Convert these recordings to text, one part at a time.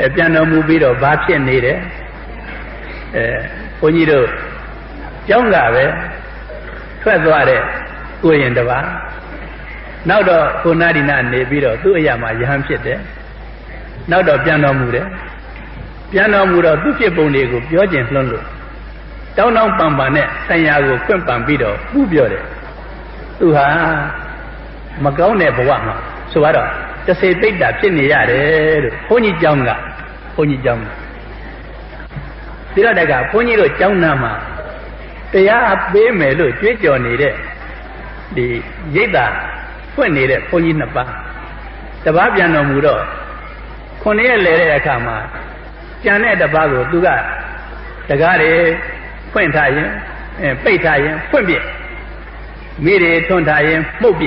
အဲပြန်တော်မူပြီးတော့ဘာဖြစ်နေတယ်အဲဘုန်းကြီးတို့ကျောင်းကပဲထွက်သွားတဲ့ကိုရင်တပါနောက်တော့ကိုနာဒီနာနေပြီးတော့သူ့အရာမှာယဟန်ဖြစ်တယ်နောက်တော့ပြန်တော်မူတယ်ပြန်တော်မူတော့သူ့ဖြစ်ပုံတွေကိုပြောကျင်လွှန်းလို့တောင်းတောင်းပန်ပန်နဲ့ဆံရကိုခွင့်ပန်ပြီးတော့ပူပြောတယ်သူဟာမကောင်းတဲ့ဘဝမှာဆိုတော့တစေတိတ်တာဖြစ်နေရတယ်လို့ဘုန်းကြီးကျောင်းက ဘုန်းကြီးကျောင်းကဒီတော့တကဘုန်းကြီးတို့ကျောင်းသားမှာတရားပေးမယ်လို့ကြွေးကြော်နေတဲ့ဒီရိတ်တာဖွင့်နေတဲ့ဘုန်းကြီးနှစ်ပါးတပားပြန်တော်မူတော့ခုနှစ်ရက်လဲတဲ့အခါမှာကြံတဲ့တပားကိုသူကတကားတွေဖွင့်ထားရင်အဲပိတ်ထားရင်ဖွင့်ပြမိတွေထွန်းထားရင်မှုတ်ပြ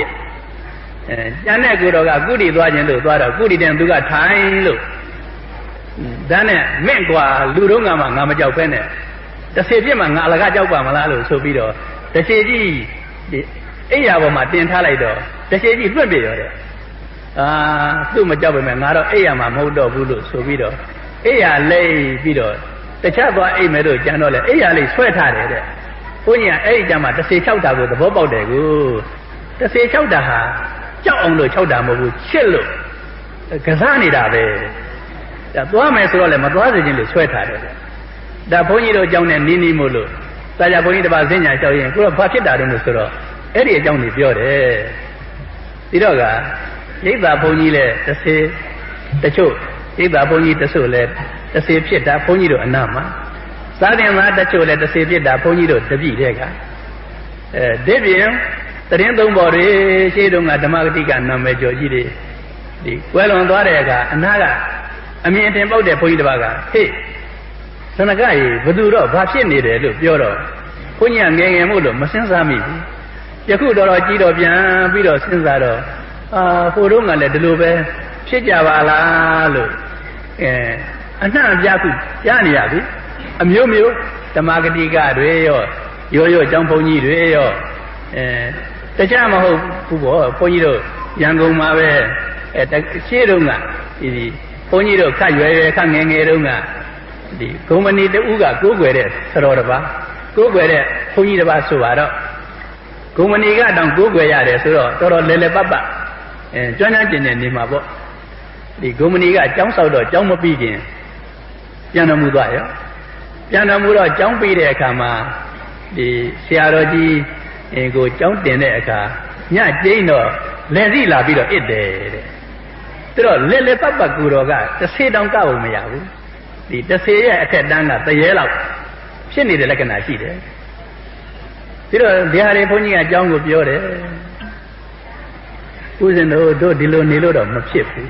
အဲကြံတဲ့ကိုတော်ကကုတီသွားခြင်းလို့သွားတော့ကုတီတဲ့သူကထိုင်လို့ ဒါနဲ့မင့်กว่าလူတော့ငါမှငါမကြောက်ဖဲနဲ့တစ်စေပြစ်မှငါအလကားကြောက်ပါမလားလို့ဆိုပြီးတော့တစ်စေကြီးဒီအိယာပေါ်မှာတင်ထားလိုက်တော့တစ်စေကြီးလွှတ်ပြရောတဲ့အာသူ့မကြောက်ပါနဲ့ငါတော့အိယာမှာမဟုတ်တော့ဘူးလို့ဆိုပြီးတော့အိယာလိမ့်ပြီးတော့တခြားသွားအိမ်မယ်လို့ကြံတော့လေအိယာလိမ့်ဆွဲထားတယ်တဲ့ဘုန်းကြီးကအဲ့ဒီကြမှာတစ်စေ၆တာကိုသဘောပေါက်တယ်ကိုတစ်စေ၆တာဟာကြောက်အောင်လို့၆တာမဟုတ်ဘူးချစ်လို့ကစားနေတာပဲ ဒါသွားမယ်ဆိုတော့လည်းမသွားစေခြင်းလို့ဆွဲထားတယ်ဒါဘုန်းကြီးတို့အကြောင်းနဲ့နီးနီးမို့လို့စာကြဘုန်းကြီးတစ်ပါးစဉ္ညာလျှောက်ရင်ကိုတော့ဘာဖြစ်တာတုံးလို့ဆိုတော့အဲ့ဒီအကြောင်းကြီးပြောတယ်ဒီတော့ကရိတ်သာဘုန်းကြီးလည်းတစ်စေတချို့ရိတ်သာဘုန်းကြီးတချို့လည်းတစ်စေဖြစ်တာဘုန်းကြီးတို့အနာမှာသာတင်သားတချို့လည်းတစ်စေဖြစ်တာဘုန်းကြီးတို့တပြည့်တဲ့ကအဲဒီပြင်တရင်သုံးပေါ်တွေရှေးတုန်းကဓမ္မဂတိကနာမည်ကျော်ကြီးတွေဒီကွယ်လွန်သွားတဲ့အခါအနာက အမြင်တင်ပေါက်တဲ့ဘုန်းကြီးတစ်ပါးကဟေ့သနကရေဘသူတော့ဘာဖြစ်နေတယ်လို့ပြောတော့ဘုန်းကြီးကငယ်ငယ်မို့လို့မစင်စားမိဘူးယခုတော်တော်ကြီးတော့ပြန်ပြီးတော့စဉ်းစားတော့အာဟိုတုန်းကလည်းဒီလိုပဲဖြစ်ကြပါလားလို့အဲအနှံ့အပြားခုကြားနေရပြီအမျိုးမျိုးဓမ္မဂတိကတွေရောရောရောကျောင်းဘုန်းကြီးတွေရောအဲတခြားမဟုတ်ဘူးပေါ့ဘုန်းကြီးတို့ရန်ကုန်မှာပဲအဲရှေးတုန်းကဒီ ဘုန်းကြီးတို့ခတ်ရွယ်ရွယ်ခတ်ငယ်ငယ်တုန်းကဒီဂုံမဏီတူကကိုးကွယ်တဲ့သတော်တစ်ပါးကိုးကွယ်တဲ့ဘုန်းကြီးတစ်ပါးဆိုတော့ဂုံမဏီကတောင်ကိုးကွယ်ရတယ်ဆိုတော့တော်တော်လဲလဲပတ်ပတ်အဲကျွမ်းကျွမ်းကျင်ကျင်နေမှာပေါ့ဒီဂုံမဏီကကျောင်းဆောက်တော့ကျောင်းမပြီးခင်ပြန်တော်မူသွားရောပြန်တော်မူတော့ကျောင်းပြီးတဲ့အခါမှာဒီဆရာတော်ကြီးအဲကိုကျောင်းတင်တဲ့အခါညကျိန်းတော့လက်စီလာပြီးတော့အစ်တယ်တဲ့ သူတော့လက်လက်ပတ်ပတ်ကူတော်ကတစ်ဆေတောင်ကောက်မရဘူးဒီတစ်ဆေရဲ့အခက်တန်းကတရေလောက်ဖြစ်နေတဲ့လက္ခဏာရှိတယ်ပြီးတော့ဒီဟာတွေဘုန်းကြီးကအကြောင်းကိုပြောတယ်ဦးဇင်းတို့တို့ဒီလိုနေလို့တော့မဖြစ်ဘူး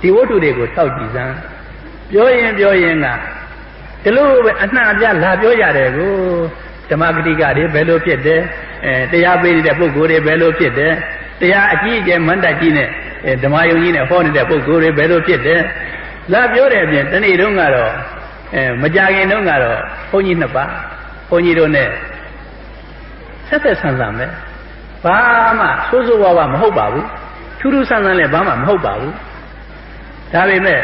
ဒီဝတ္ထုတွေကိုထောက်ကြည့်စမ်းပြောရင်ပြောရင်ကဒီလိုပဲအနှံ့အပြားလာပြောရတယ်ကိုဓမ္မဂတိကတွေဘယ်လိုဖြစ်တယ်အဲတရားပေးနေတဲ့ပုဂ္ဂိုလ်တွေဘယ်လိုဖြစ်တယ် တရားအကြီးအကျယ်မန္တကြီးနဲ့ဓမ္မယုံကြီးနဲ့ဟောနေတဲ့ပုဂ္ဂိုလ်တွေဘယ်လိုဖြစ်တယ်လာပြောတဲ့အပြင်တနေ့တုန်းကတော့အဲမကြခင်တုန်းကတော့ဘုန်းကြီးနှစ်ပါးဘုန်းကြီးတို့ ਨੇ ဆက်သက်ဆန်းဆန်းပဲဘာမှဆိုးဆိုးဝါးဝါမဟုတ်ပါဘူးထူးထူးဆန်းဆန်းလည်းဘာမှမဟုတ်ပါဘူးဒါပေမဲ့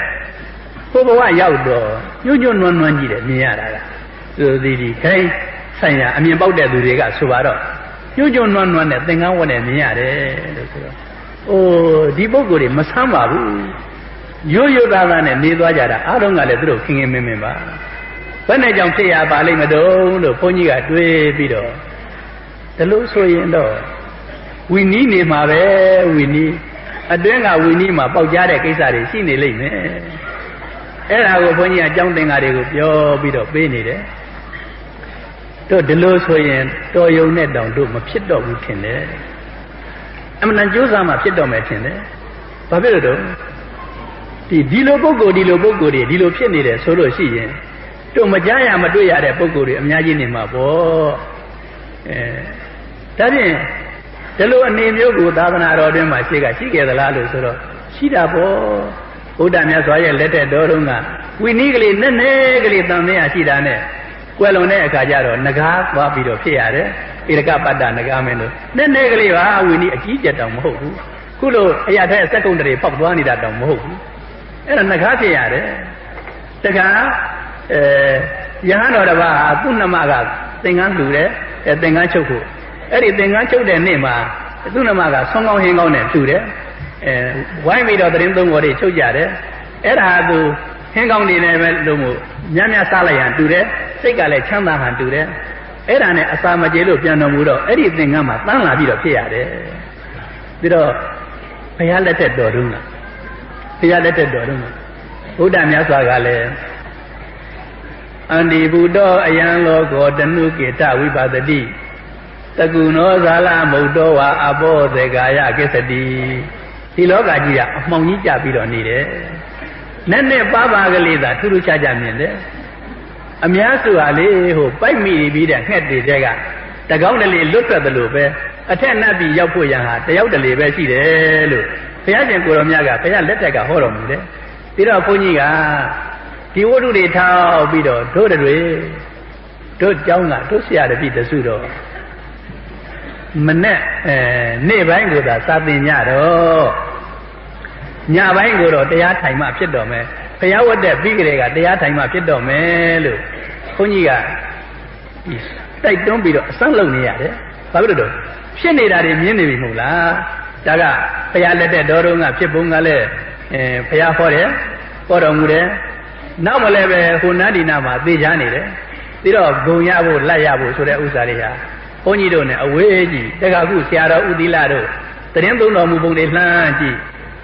ကိုဘဝရောက်တော့ညွညွနွမ်းနွမ်းကြီးတယ်မြင်ရတာကသူဒီဒီခိုင်းဆိုင်ရာအမြင်ပေါက်တဲ့သူတွေကဆိုပါတော့ ညွညွနွမ်းနွမ်းနဲ့သင်္ကန်းဝတ်နဲ့မြင်ရတယ်လို့ဆိုတော့အိုးဒီပုဂ္ဂိုလ်တွေမဆမ်းပါဘူးရိုးရိုးသားသားနဲ့နေသွားကြတာအားလုံးကလည်းသူတို့ခင်ခင်မင်းမင်းပါဘယ်နဲ့ကြောင့်ဖြစ်ရပါလိမ့်မတုံးလို့ဘုန်းကြီးကတွေးပြီးတော့ဒါလို့ဆိုရင်တော့ဝီနီးနေမှာပဲဝီနီးအတွင်းကဝီနီးမှာပေါက်ကြားတဲ့ကိစ္စတွေရှိနေလိမ့်မယ်အဲ့ဒါကိုဘုန်းကြီးကအကြောင်းသင်္ကာတွေကိုပြောပြီးတော့ပေးနေတယ် တို့ဒီလိုဆိုရင်တော်ယုံနဲ့တောင်တို့မဖြစ်တော့ဘူးထင်တယ်အမှန်တန်ကြိုးစားမှဖြစ်တော့မယ်ထင်တယ်ဘာဖြစ်လို့တော့ဒီဒီလိုပုဂ္ဂိုလ်ဒီလိုပုဂ္ဂိုလ်တွေဒီလိုဖြစ်နေတယ်ဆိုလို့ရှိရင်တို့မကြားရမတွေ့ရတဲ့ပုဂ္ဂိုလ်တွေအများကြီးနေမှာပေါ့အဲဒါဖြင့်ဒီလိုအနေမျိုးကိုသာသနာတော်တွင်မှာရှိကရှိခဲ့သလားလို့ဆိုတော့ရှိတာပေါ့ဘုရားမြတ်စွာရဲ့လက်ထက်တော်တုန်းကဝိနည်းကလေးနဲ့နဲ့ကလေးတန်မြတ်ရှိတာနဲ့ ကွယ်လွန်တဲ့အခါကျတော့ငကားသွားပြီးတော့ဖြစ်ရတယ်ဧရကပတ္တငကားမင်းတို့နဲ့နဲ့ကလေးပါဝိနည်းအကြီးကျယ်တောင်မဟုတ်ဘူးခုလိုအရာထဲစက်ကုံတရေပေါက်သွားနေတာတောင်မဟုတ်ဘူးအဲ့ဒါငကားဖြစ်ရတယ်တခါအဲယဟန်တော်တစ်ပါးဟာသူ့နှမကသင်္ကန်းလှူတယ်အဲသင်္ကန်းချုပ်ဖို့အဲ့ဒီသင်္ကန်းချုပ်တဲ့နေ့မှာသူ့နှမကဆွမ်းကောင်းဟင်းကောင်းနဲ့လှူတယ်အဲဝိုင်းပြီးတော့တရင်သုံးပေါ်တွေချုပ်ကြတယ်အဲ့ဒါဟာသူဟင်းကောင်းနေတယ်ပဲလို့မို့ညံ့ညံ့စားလိုက်ရန်တူတယ် စိတ်ကလည်းချမ်းသာဟန်တူတယ်အဲ့ဒါနဲ့အစာမကြေလို့ပြန်တော်မူတော့အဲ့ဒီသင်္ကန်းမှာတန်းလာပြီးတော့ဖြစ်ရတယ်ပြီးတော့ဘုရားလက်ထက်တော်တုန်းကဘုရားလက်ထက်တော်တုန်းကဘုရားမြတ်စွာကလည်းအန္တိဘုဒ္ဓအယံလောကောတနုကေတဝိပါဒတိတကုနောဇာလမုတ်တော်ဝါအဘောသေကာယကိစ္စတိဒီလောကကြီးကအမှောင်ကြီးကြပြီးတော့နေတယ်နဲ့နဲ့ပါပါကလေးသာထူးထူးခြားခြားမြင်တယ် အများစုဟာလေဟိုပိုက်မိပြီးတဲ့ငှက်တွေတဲ့ကတကောင်းတလေလွတ်ထွက်တယ်လို့ပဲအထက်နတ်ပြည်ရောက်ဖို့ရန်ဟာတယောက်တလေပဲရှိတယ်လို့ဘုရားရှင်ကိုရောမြတ်ကဘုရားလက်ထက်ကဟောတော်မူတယ်ပြီးတော့ဘုန်းကြီးကဒီဝတ္ထုတွေထောက်ပြီးတော့တို့တွေတို့เจ้าကတို့ဆရာတပည့်တစုတော့မနဲ့အဲနေ့ပိုင်းကိုသာစာသင်ညတော့ညပိုင်းကိုတော့တရားထိုင်မှဖြစ်တော်မယ်ဘု ရားဝတ်တဲ့ပြီးကြတဲ့ကတရားထိုင်မှဖြစ်တော်မယ်လို့ဘုန်းကြီးကဒီတိုက်တွန်းပြီးတော့အစမ်းလုပ်နေရတယ်ဘာဖြစ်လို့တော့ဖြစ်နေတာတွေမြင်နေပြီမဟုတ်လားဒါကဘုရားလက်တဲ့တော်တော်ကဖြစ်ပုံကလည်းအဲဘုရားဟောတယ်ဟောတော်မူတယ်နောက်မလဲပဲဟိုနန္ဒီနာမှာသိချာနေတယ်ပြီးတော့ဂုံရဖို့လက်ရဖို့ဆိုတဲ့ဥစ္စာတွေဟာဘုန်းကြီးတို့ ਨੇ အဝေးကြီးတက္ကခုဆရာတော်ဥသီလတို့တရင်သုံးတော်မူပုံတွေလှမ်းကြည့်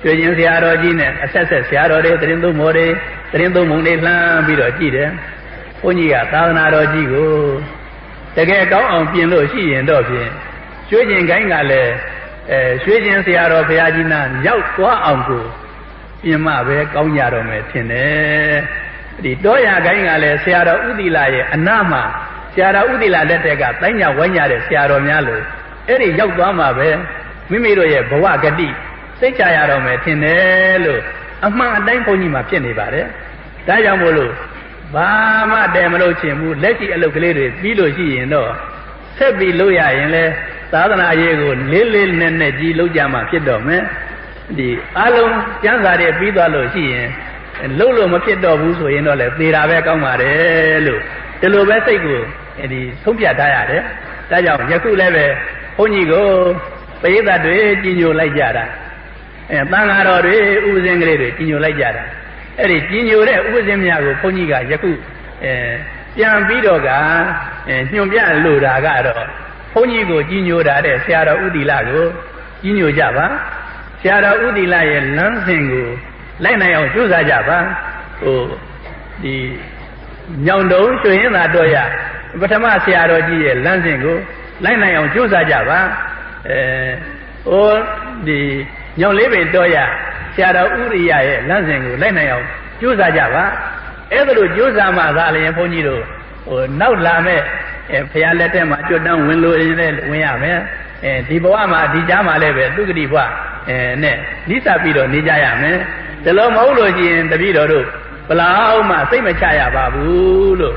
ကျွေးချင်းဆရာတော်ကြီးနဲ့အဆက်ဆက်ဆရာတော်တွေတရင်သုံးမော်တွေတရင်သုံးမုံတွေလှမ်းပြီးတော့ကြည့်တယ်ဘုန်းကြီးကသာသနာတော်ကြီးကိုတကယ်ကောင်းအောင်ပြင်လို့ရှိရင်တော့ဖြင့်ကျွေးချင်းကိုင်းကလည်းအဲရွှေချင်းဆရာတော်ဘုရားကြီးနာရောက်သွားအောင်ကိုပြင်မှပဲကောင်းကြတော့မယ်ထင်တယ်ဒီတောရကိုင်းကလည်းဆရာတော်ဥသီလရဲ့အနာမှာဆရာတော်ဥသီလလက်ထက်ကတိုင်းညာဝိုင်းကြတဲ့ဆရာတော်များလို့အဲ့ဒီရောက်သွားမှာပဲမိမိတို့ရဲ့ဘဝဂတိ စိတ်ချရတော့မယ်ထင်တယ်လို့အမှန်အတိုင်းဘုန်းကြီးမှာဖြစ်နေပါတယ်ဒါကြောင့်မို့လို့ဘာမှတဲမလို့ချင်ဘူးလက်ရှိအလုပ်ကလေးတွေပြီးလို့ရှိရင်တော့ဆက်ပြီးလုပ်ရရင်လဲသာသနာရေးကိုလေးလေးနက်နက်ကြီးလုပ်ကြမှာဖြစ်တော့မယ်ဒီအလုံးကျမ်းစာတွေပြီးသွားလို့ရှိရင်လုံးလို့မဖြစ်တော့ဘူးဆိုရင်တော့လေသေတာပဲကောင်းပါတယ်လို့ဒီလိုပဲစိတ်ကိုဒီဆုံးဖြတ်ထားရတယ်ဒါကြောင့်ယခုလည်းပဲဘုန်းကြီးကိုပရိသတ်တွေကြီးညိုလိုက်ကြတာ အဲတန်ဃာတော်တွေဥပဇင်းကလေးတွေကြီးညိုလိုက်ကြတာအဲ့ဒီကြီးညိုတဲ့ဥပဇင်းများကိုဘုန်းကြီးကယခုအဲပြန်ပြီးတော့ကအဲညွန်ပြလို့တာကတော့ဘုန်းကြီးကိုကြီးညိုတာတဲ့ဆရာတော်ဥတီလကိုကြီးညိုကြပါဆရာတော်ဥတီလရဲ့လမ်းစဉ်ကိုလိုက်နိုင်အောင်ကြိုးစားကြပါဟိုဒီညောင်တုံးရွှေရင်သာတော့ရပထမဆရာတော်ကြီးရဲ့လမ်းစဉ်ကိုလိုက်နိုင်အောင်ကြိုးစားကြပါအဲဟိုဒီ ညောင်လေးပင်တော့ရဆရာတော်ဥရိယရဲ့လမ်းစဉ်ကိုလိုက်နိုင်အောင်ကြိုးစားကြပါအဲ့ဒါလို့ကြိုးစားမှသာလျင်ဘုန်းကြီးတို့ဟိုနောက်လာမဲ့အဲဖရာလက်ထက်မှာကျွတ်တန်းဝင်လို့ရင်လည်းဝင်ရမယ်အဲဒီဘဝမှာဒီကြားမှာလည်းပဲသူကတိဘဝအဲနဲ့နိစ္စပြီးတော့နေကြရမယ်ဒါလို့မဟုတ်လို့ရှိရင်တပည့်တော်တို့ဘလောက်မှစိတ်မချရပါဘူးလို့